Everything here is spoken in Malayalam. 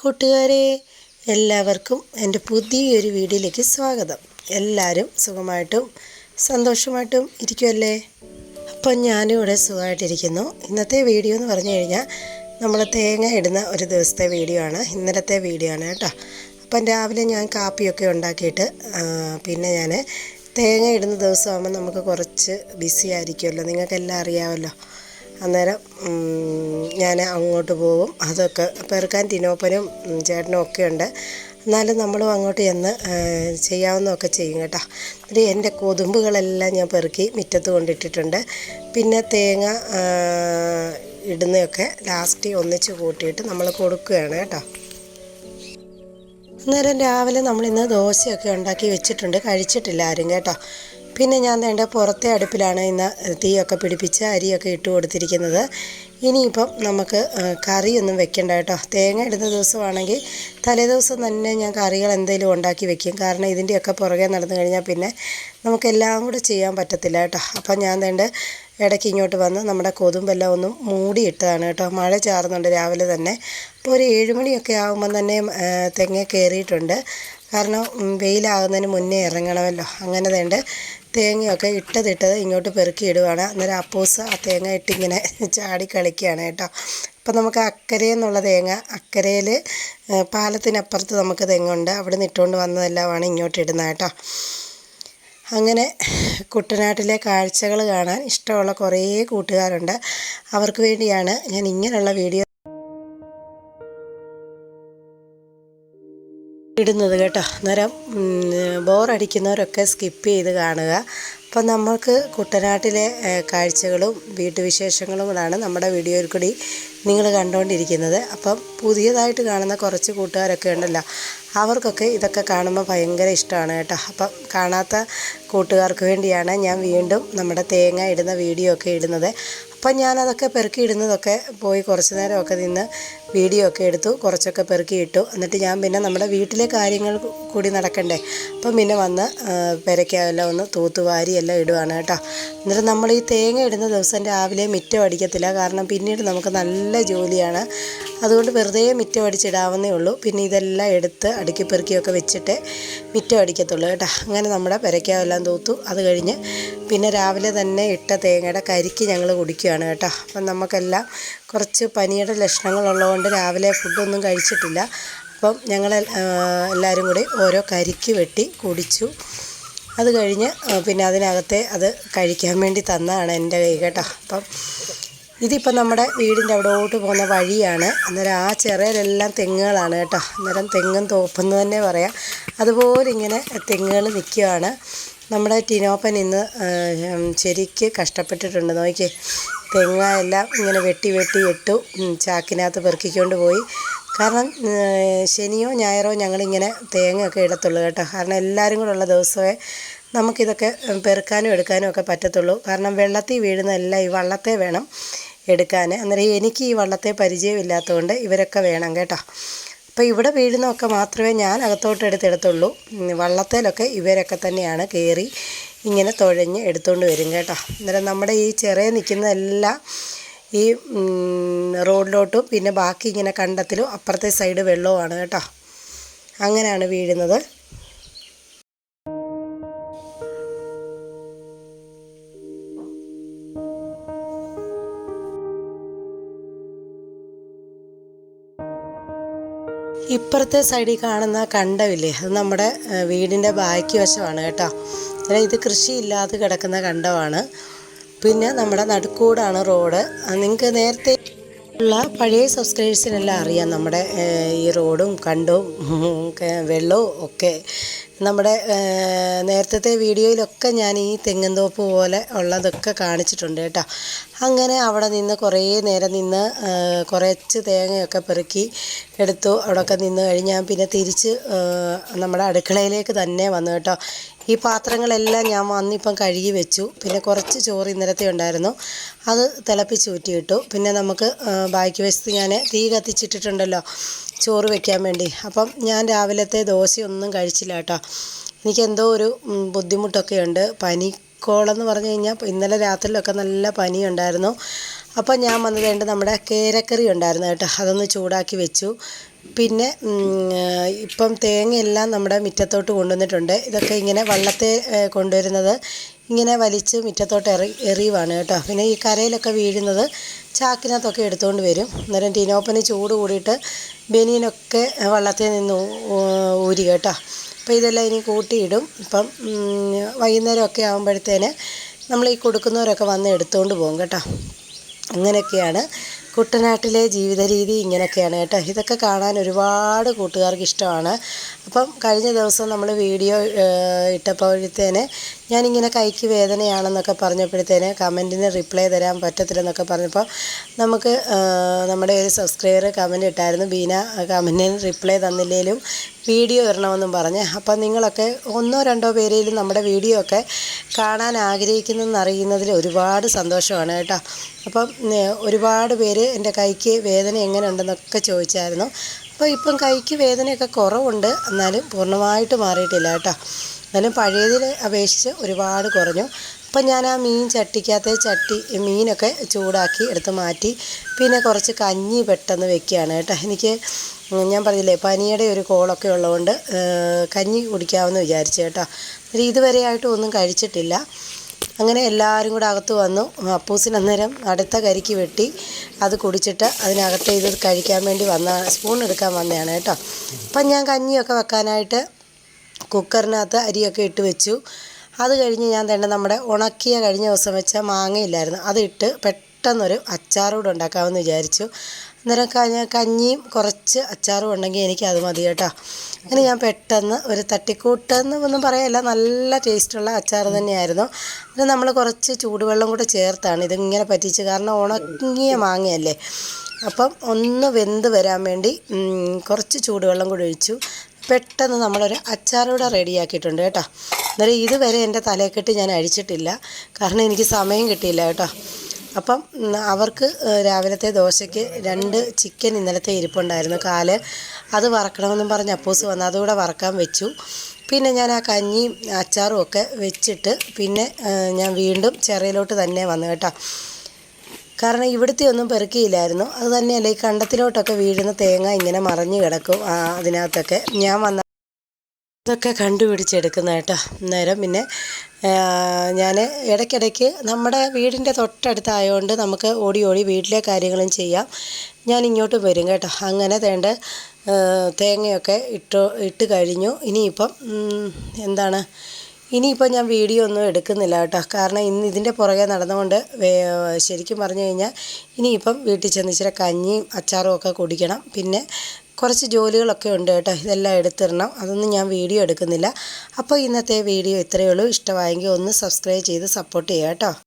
കൂട്ടുകാരെ എല്ലാവർക്കും എന്റെ പുതിയൊരു വീഡിയോയിലേക്ക് സ്വാഗതം. എല്ലാവരും സുഖമായിട്ടും സന്തോഷമായിട്ടും ഇരിക്കുമല്ലേ അപ്പം ഞാനും ഇവിടെ സുഖമായിട്ടിരിക്കുന്നു. ഇന്നത്തെ വീഡിയോ എന്ന് പറഞ്ഞു കഴിഞ്ഞാൽ നമ്മൾ തേങ്ങ ഇടുന്ന ഒരു ദിവസത്തെ വീഡിയോ ആണ്. ഇന്നലത്തെ വീഡിയോ ആണ് കേട്ടോ. അപ്പം രാവിലെ ഞാൻ കാപ്പിയൊക്കെ ഉണ്ടാക്കിയിട്ട് പിന്നെ ഞാൻ തേങ്ങ ഇടുന്ന ദിവസമാകുമ്പോൾ നമുക്ക് കുറച്ച് ബിസി ആയിരിക്കുമല്ലോ. നിങ്ങൾക്കെല്ലാം അറിയാമല്ലോ. അന്നേരം ഞാൻ അങ്ങോട്ട് പോകും അതൊക്കെ പെറുക്കാൻ തിനോപ്പനും ചേട്ടനും ഒക്കെ ഉണ്ട്. എന്നാലും നമ്മളും അങ്ങോട്ട് ചെന്ന് ചെയ്യാവുന്നതൊക്കെ ചെയ്യും കേട്ടോ. എന്നിട്ട് എന്റെ കൊതുമ്പുകളെല്ലാം ഞാൻ പെറുക്കി മുറ്റത്ത് കൊണ്ടിട്ടിട്ടുണ്ട്. പിന്നെ തേങ്ങ ഇടുന്നതൊക്കെ ലാസ്റ്റ് ഒന്നിച്ച് കൂട്ടിയിട്ട് നമ്മൾ കൊടുക്കുകയാണ് കേട്ടോ. അന്നേരം രാവിലെ നമ്മളിന്ന് ദോശയൊക്കെ ഉണ്ടാക്കി വെച്ചിട്ടുണ്ട്. കഴിച്ചിട്ടില്ല ആരും കേട്ടോ. പിന്നെ ഞാൻ വേണ്ട പുറത്തെ അടുപ്പിലാണ് ഇന്ന് തീയൊക്കെ പിടിപ്പിച്ച് അരിയൊക്കെ ഇട്ട് കൊടുത്തിരിക്കുന്നത്. ഇനിയിപ്പം നമുക്ക് കറിയൊന്നും വെക്കണ്ട കേട്ടോ. തേങ്ങ ഇടുന്ന ദിവസമാണെങ്കിൽ തലേദിവസം തന്നെ ഞാൻ കറികൾ എന്തെങ്കിലും ഉണ്ടാക്കി വെക്കും. കാരണം ഇതിന്റെയൊക്കെ പുറകെ നടന്നു കഴിഞ്ഞാൽ പിന്നെ നമുക്കെല്ലാം കൂടെ ചെയ്യാൻ പറ്റത്തില്ല കേട്ടോ. അപ്പം ഞാൻ വേണ്ട ഇടയ്ക്ക് ഇങ്ങോട്ട് വന്ന് നമ്മുടെ കൊതുമ്പെല്ലാം ഒന്നും മൂടിയിട്ടതാണ് കേട്ടോ. മഴ ചാറുന്നുണ്ട് രാവിലെ തന്നെ. അപ്പോൾ ഒരു ഏഴുമണിയൊക്കെ ആകുമ്പം തന്നെ തെങ്ങ കയറിയിട്ടുണ്ട്. കാരണം വെയിലാകുന്നതിന് മുന്നേ ഇറങ്ങണമല്ലോ. അങ്ങനെ വേണ്ട തേങ്ങയൊക്കെ ഇട്ടതിട്ടത് ഇങ്ങോട്ട് പെറുക്കി ഇടുവാണ്. അന്നേരം അപ്പൂസ് ആ തേങ്ങ ഇട്ടിങ്ങനെ ചാടി കളിക്കുകയാണ് കേട്ടോ. അപ്പം നമുക്ക് അക്കരയെന്നുള്ള തേങ്ങ അക്കരയിൽ പാലത്തിനപ്പുറത്ത് നമുക്ക് തെങ്ങുണ്ട്. അവിടെ നിന്ന് ഇട്ടുകൊണ്ട് വന്നതെല്ലാമാണ് ഇങ്ങോട്ട് ഇടുന്നത് കേട്ടോ. അങ്ങനെ കുട്ടനാട്ടിലെ കാഴ്ചകൾ കാണാൻ ഇഷ്ടമുള്ള കുറേ കൂട്ടുകാരുണ്ട്. അവർക്ക് വേണ്ടിയാണ് ഞാൻ ഇങ്ങനെയുള്ള വീഡിയോ ഇടുന്നത് കേട്ടോ. അന്നേരം ബോറടിക്കുന്നവരൊക്കെ സ്കിപ്പ് ചെയ്ത് കാണുക. അപ്പം നമ്മൾക്ക് കുട്ടനാട്ടിലെ കാഴ്ചകളും വീട്ടുവിശേഷങ്ങളുമാണ് നമ്മുടെ വീഡിയോയിൽ കൂടി നിങ്ങൾ കണ്ടുകൊണ്ടിരിക്കുന്നത് അപ്പം പുതിയതായിട്ട് കാണുന്ന കുറച്ച് കൂട്ടുകാരൊക്കെ ഉണ്ടല്ലോ അവർക്കൊക്കെ ഇതൊക്കെ കാണുമ്പോൾ ഭയങ്കര ഇഷ്ടമാണ് കേട്ടോ. അപ്പം കാണാത്ത കൂട്ടുകാർക്ക് വേണ്ടിയാണ് ഞാൻ വീണ്ടും നമ്മുടെ തേങ്ങ ഇടുന്ന വീഡിയോ ഒക്കെ ഇടുന്നത്. അപ്പം ഞാനതൊക്കെ പെറുക്കി ഇടുന്നതൊക്കെ പോയി കുറച്ച് നേരമൊക്കെ നിന്ന് വീഡിയോ ഒക്കെ എടുത്തു കുറച്ചൊക്കെ പെറുക്കി ഇട്ടു. എന്നിട്ട് ഞാൻ പിന്നെ നമ്മുടെ വീട്ടിലെ കാര്യങ്ങൾ കൂടി നടക്കണ്ടേ? അപ്പം പിന്നെ വന്ന് പെരയ്ക്കെല്ലാം ഒന്ന് തൂത്തുവാരി എല്ലാം ഇടുവാണ് കേട്ടോ. എന്നിട്ട് നമ്മൾ ഈ തേങ്ങ ഇടുന്ന ദിവസം രാവിലെ മിറ്റം അടിക്കത്തില്ല. കാരണം പിന്നീട് നമുക്ക് നല്ല ജോലിയാണ്. അതുകൊണ്ട് വെറുതെ മിറ്റം അടിച്ചിടാവുന്നേ ഉള്ളൂ. പിന്നെ ഇതെല്ലാം എടുത്ത് അടുക്കി പെറുക്കിയൊക്കെ വെച്ചിട്ട് മിറ്റം അടിക്കത്തുള്ളൂ കേട്ടോ. അങ്ങനെ നമ്മുടെ പെരയ്ക്കാവെല്ലാം തൂത്തു. അത് കഴിഞ്ഞ് പിന്നെ രാവിലെ തന്നെ ഇട്ട തേങ്ങയുടെ കരിക്ക് ഞങ്ങൾ കുടിക്കുകയാണ് കേട്ടോ. അപ്പം നമുക്കെല്ലാം കുറച്ച് പനിയുടെ ലക്ഷണങ്ങളുള്ളതുകൊണ്ട് രാവിലെ ഫുഡൊന്നും കഴിച്ചിട്ടില്ല. അപ്പം ഞങ്ങൾ എല്ലാവരും കൂടി ഓരോ കരിക്ക് വെട്ടി കുടിച്ചു. അത് കഴിഞ്ഞ് പിന്നെ അതിനകത്തെ അത് കഴിക്കാൻ വേണ്ടി തന്നതാണ് എന്റെ കൈ കേട്ടോ. അപ്പം ഇതിപ്പോൾ നമ്മുടെ വീടിന്റെ അവിടോട്ട് പോകുന്ന വഴിയാണ്. അന്നേരം ആ ചെറിയലെല്ലാം തെങ്ങുകളാണ് കേട്ടോ. അന്നേരം തെങ്ങും തോപ്പെന്ന് തന്നെ പറയാം. അതുപോലെ ഇങ്ങനെ തെങ്ങുകൾ നിൽക്കുകയാണ്. നമ്മുടെ ടിനോപ്പൻ ഇന്ന് ശരിക്ക് കഷ്ടപ്പെട്ടിട്ടുണ്ട്. നോക്കിയേ. തെങ്ങ എല്ലാം ഇങ്ങനെ വെട്ടി വെട്ടി ഇട്ടു ചാക്കിനകത്ത് പെറുക്കിക്കൊണ്ട് പോയി. കാരണം ശനിയോ ഞായറോ ഞങ്ങളിങ്ങനെ തേങ്ങയൊക്കെ ഇടത്തുള്ളൂ കേട്ടോ. കാരണം എല്ലാവരും കൂടെ ഉള്ള ദിവസമേ നമുക്കിതൊക്കെ പെറുക്കാനും എടുക്കാനും ഒക്കെ പറ്റത്തുള്ളൂ. കാരണം വെള്ളത്തിൽ വീഴുന്നതെല്ലാം ഈ വള്ളത്തെ വേണം എടുക്കാൻ. അന്നേരം എനിക്ക് ഈ വള്ളത്തെ പരിചയമില്ലാത്തതുകൊണ്ട് ഇവരൊക്കെ വേണം കേട്ടോ. അപ്പോൾ ഇവിടെ വീഴുന്നതൊക്കെ മാത്രമേ ഞാൻ അകത്തോട്ട് എടുത്തെടുത്തുള്ളൂ വള്ളത്തേലൊക്കെ ഇവരൊക്കെ തന്നെയാണ് കയറി ഇങ്ങനെ തുഴഞ്ഞ് എടുത്തുകൊണ്ട് വരും കേട്ടോ. അന്നേരം നമ്മുടെ ഈ ചെറിയ നിൽക്കുന്നതെല്ലാം ഈ റോഡിലോട്ടും പിന്നെ ബാക്കി ഇങ്ങനെ കണ്ടത്തിലും അപ്പുറത്തെ സൈഡ് വെള്ളവുമാണ് കേട്ടോ. അങ്ങനെയാണ് വീഴുന്നത്. ഇപ്പുറത്തെ സൈഡിൽ കാണുന്ന കണ്ടമില്ലേ അത് നമ്മുടെ വീടിന്റെ ബാക്കി വശമാണ് കേട്ടോ. ഇത് കൃഷിയില്ലാതെ കിടക്കുന്ന കണ്ടമാണ് പിന്നെ നമ്മുടെ നടുക്കൂടാണ് റോഡ്. നിങ്ങൾക്ക് നേരത്തെ ഉള്ള പഴയ സബ്സ്ക്രൈബേഴ്സിനെല്ലാം അറിയാം നമ്മുടെ ഈ റോഡും കണ്ടും വെള്ളവും ഒക്കെ. നമ്മുടെ നേരത്തെ വീഡിയോയിലൊക്കെ ഞാൻ ഈ തെങ്ങന്തോപ്പ് പോലെ ഉള്ളതൊക്കെ കാണിച്ചിട്ടുണ്ട് കേട്ടോ. അങ്ങനെ അവിടെ നിന്ന് കുറേ നേരം നിന്ന് കുറച്ച് തേങ്ങയൊക്കെ പെറുക്കി എടുത്തു. അവിടെയൊക്കെ നിന്ന് കഴിഞ്ഞാൽ പിന്നെ തിരിച്ച് നമ്മുടെ അടുക്കളയിലേക്ക് തന്നെ വന്നു കേട്ടോ. ഈ പാത്രങ്ങളെല്ലാം ഞാൻ വന്നിപ്പം കഴുകി വെച്ചു. പിന്നെ കുറച്ച് ചോറ് ഇന്നലത്തെ ഉണ്ടായിരുന്നു. അത് തിളപ്പിച്ച് ഊറ്റിയിട്ടു. പിന്നെ നമുക്ക് ബാക്കി വശത്ത് ഞാൻ തീ കത്തിച്ചിട്ടിട്ടുണ്ടല്ലോ ചോറ് വെക്കാൻ വേണ്ടി. അപ്പം ഞാൻ രാവിലത്തെ ദോശയൊന്നും കഴിച്ചില്ല കേട്ടോ. എനിക്കെന്തോ ഒരു ബുദ്ധിമുട്ടൊക്കെ ഉണ്ട്. പനിക്കോളെന്ന് പറഞ്ഞു കഴിഞ്ഞാൽ ഇന്നലെ രാത്രിയിലൊക്കെ നല്ല പനിയുണ്ടായിരുന്നു. അപ്പം ഞാൻ വന്നത് നമ്മുടെ കേരക്കറി ഉണ്ടായിരുന്നു കേട്ടോ. അതൊന്ന് ചൂടാക്കി വെച്ചു. പിന്നെ ഇപ്പം തേങ്ങയെല്ലാം നമ്മുടെ മുറ്റത്തോട്ട് കൊണ്ടുവന്നിട്ടുണ്ട്. ഇതൊക്കെ ഇങ്ങനെ വള്ളത്തെ കൊണ്ടുവരുന്നത് ഇങ്ങനെ വലിച്ച് മുറ്റത്തോട്ട് എറി എറിയുവാണ് കേട്ടോ. പിന്നെ ഈ കരയിലൊക്കെ വീഴുന്നത് ചാക്കിനകത്തൊക്കെ എടുത്തുകൊണ്ട് വരും. അന്നേരം ടീനോപ്പന് ചൂട് കൂടിയിട്ട് ബനിയനൊക്കെ വള്ളത്തിൽ നിന്ന് ഊരി കേട്ടോ. അപ്പോൾ ഇതെല്ലാം ഇനി കൂട്ടിയിടും. ഇപ്പം വൈകുന്നേരമൊക്കെ ആകുമ്പോഴത്തേന് നമ്മൾ ഈ കൊടുക്കുന്നവരൊക്കെ വന്ന് എടുത്തുകൊണ്ട് പോകും കേട്ടോ. അങ്ങനെയൊക്കെയാണ് കുട്ടനാട്ടിലെ ജീവിത രീതി ഇങ്ങനെയൊക്കെയാണ് കേട്ടോ. ഇതൊക്കെ കാണാൻ ഒരുപാട് കൂട്ടുകാർക്ക് ഇഷ്ടമാണ്. അപ്പം കഴിഞ്ഞ ദിവസം നമ്മൾ വീഡിയോ ഇട്ടപ്പോഴത്തേന് ഞാനിങ്ങനെ കൈക്ക് വേദനയാണെന്നൊക്കെ പറഞ്ഞപ്പോഴത്തേന് കമന്റിന് റിപ്ലൈ തരാൻ പറ്റത്തില്ലെന്നൊക്കെ പറഞ്ഞപ്പോൾ നമുക്ക് നമ്മുടെ ഒരു സബ്സ്ക്രൈബർ കമന്റ് ഇട്ടായിരുന്നു. ബീന കമന്റിന് റിപ്ലൈ തന്നില്ലെങ്കിലും വീഡിയോ ഇടണമെന്നും പറഞ്ഞ്. അപ്പം നിങ്ങളൊക്കെ ഒന്നോ രണ്ടോ പേരെങ്കിലും നമ്മുടെ വീഡിയോ ഒക്കെ കാണാൻ ആഗ്രഹിക്കുന്നെന്ന് അറിയുന്നതിൽ ഒരുപാട് സന്തോഷമാണ് കേട്ടോ. അപ്പം ഒരുപാട് പേര് എന്റെ കൈക്ക് വേദന എങ്ങനെ ഉണ്ടെന്നൊക്കെ ചോദിച്ചായിരുന്നു. അപ്പോൾ ഇപ്പം കൈക്ക് വേദനയൊക്കെ കുറവുണ്ട്. എന്നാലും പൂർണമായിട്ട് മാറിയിട്ടില്ല കേട്ടോ. എന്നാലും പഴയതിനെ അപേക്ഷിച്ച് ഒരുപാട് കുറഞ്ഞു. അപ്പം ഞാൻ ആ മീൻ ചട്ടിക്കകത്ത് ചട്ടി മീനൊക്കെ ചൂടാക്കി എടുത്ത് മാറ്റി. പിന്നെ കുറച്ച് കഞ്ഞി പെട്ടെന്ന് വെക്കുകയാണ് കേട്ടോ. എനിക്ക് ഞാൻ പറഞ്ഞില്ലേ പനിയുടെ ഒരു കോളൊക്കെ ഉള്ളതുകൊണ്ട് കഞ്ഞി കുടിക്കാമെന്ന് വിചാരിച്ചു കേട്ടോ. ഒരു ഇതുവരെയായിട്ടും ഒന്നും കഴിച്ചിട്ടില്ല. അങ്ങനെ എല്ലാവരും കൂടെ അകത്ത് വന്നു. അപ്പൂസിന് അന്നേരം അടുത്ത കരിക്ക് വെട്ടി അത് കുടിച്ചിട്ട് അതിനകത്ത് ഇത് കഴിക്കാൻ വേണ്ടി വന്ന സ്പൂൺ എടുക്കാൻ വന്നതാണ് കേട്ടോ. അപ്പം ഞാൻ കഞ്ഞിയൊക്കെ വെക്കാനായിട്ട് കുക്കറിനകത്ത് അരിയൊക്കെ ഇട്ട് വെച്ചു. അത് കഴിഞ്ഞ് ഞാൻ തന്നെ നമ്മുടെ ഉണക്കിയ കഴിഞ്ഞ ദിവസം വെച്ച മാങ്ങയില്ലായിരുന്നു. അതിട്ട് പെട്ടെന്നൊരു അച്ചാറൂടെ ഉണ്ടാക്കാമെന്ന് വിചാരിച്ചു. അന്നേരം കഞ്ഞ കഞ്ഞിയും കുറച്ച് അച്ചാറും ഉണ്ടെങ്കിൽ എനിക്ക് അത് മതി കേട്ടോ. അങ്ങനെ ഞാൻ പെട്ടെന്ന് ഒരു തട്ടിക്കൂട്ടെന്ന് ഒന്നും പറയല്ല. നല്ല ടേസ്റ്റുള്ള അച്ചാർ തന്നെയായിരുന്നു. അത് നമ്മൾ കുറച്ച് ചൂടുവെള്ളം കൂടെ ചേർത്താണ് ഇതിങ്ങനെ പറ്റിച്ച്. കാരണം ഉണങ്ങിയ മാങ്ങയല്ലേ. അപ്പം ഒന്ന് വെന്ത് വരാൻ വേണ്ടി കുറച്ച് ചൂടുവെള്ളം കൂടെ ഒഴിച്ചു. പെട്ടെന്ന് നമ്മളൊരു അച്ചാറൂടെ റെഡിയാക്കിയിട്ടുണ്ട് കേട്ടോ. അന്നേരം ഇതുവരെ എന്റെ തലയെക്കെട്ട് ഞാൻ അഴിച്ചിട്ടില്ല. കാരണം എനിക്ക് സമയം കിട്ടിയില്ല കേട്ടോ. അപ്പം അവർക്ക് രാവിലത്തെ ദോശയ്ക്ക് രണ്ട് ചിക്കൻ ഇന്നലത്തെ ഇരിപ്പുണ്ടായിരുന്നു കാൽ. അത് വറക്കണമെന്നും പറഞ്ഞ് അപ്പൂസ് വന്ന് അതുകൂടെ വറക്കാൻ വെച്ചു. പിന്നെ ഞാൻ ആ കഞ്ഞിയും അച്ചാറും ഒക്കെ വെച്ചിട്ട് പിന്നെ ഞാൻ വീണ്ടും ചെറിയിലോട്ട് തന്നെ വന്നു കേട്ടോ. കാരണം ഇവിടുത്തെ ഒന്നും പെറുക്കിയില്ലായിരുന്നു. അത് തന്നെയല്ല ഈ കണ്ടത്തിലോട്ടൊക്കെ വീഴുന്ന തേങ്ങ ഇങ്ങനെ മറിഞ്ഞു കിടക്കും. അതിനകത്തൊക്കെ ഞാൻ വന്ന ഇതൊക്കെ കണ്ടുപിടിച്ചെടുക്കുന്ന കേട്ടോ. അന്നേരം പിന്നെ ഞാൻ ഇടയ്ക്കിടയ്ക്ക് നമ്മുടെ വീടിന്റെ തൊട്ടടുത്തായതുകൊണ്ട് നമുക്ക് ഓടി ഓടി വീട്ടിലെ കാര്യങ്ങളും ചെയ്യാം. ഞാൻ ഇങ്ങോട്ട് വരും കേട്ടോ. അങ്ങനെ തേണ്ട തേങ്ങയൊക്കെ ഇട്ട് ഇട്ട് കഴിഞ്ഞു. ഇനിയിപ്പം എന്താണ് ഇനിയിപ്പോൾ ഞാൻ വീഡിയോ ഒന്നും എടുക്കുന്നില്ല കേട്ടോ. കാരണം ഇന്ന് ഇതിന്റെ പുറകെ നടന്നുകൊണ്ട് ശരിക്കും പറഞ്ഞു കഴിഞ്ഞാൽ ഇനിയിപ്പം വീട്ടിൽ ചെന്ന് ഇച്ചിരി കഞ്ഞിയും അച്ചാറും ഒക്കെ കുടിക്കണം. പിന്നെ കുറച്ച് ജോലികളൊക്കെ ഉണ്ട് കേട്ടോ. ഇതെല്ലാം എടുത്തിടണം. അതൊന്നും ഞാൻ വീഡിയോ എടുക്കുന്നില്ല. അപ്പോൾ ഇന്നത്തെ വീഡിയോ ഇത്രയേ ഉള്ളൂ. ഇഷ്ടമായെങ്കിൽ ഒന്ന് സബ്സ്ക്രൈബ് ചെയ്ത് സപ്പോർട്ട് ചെയ്യുക കേട്ടോ.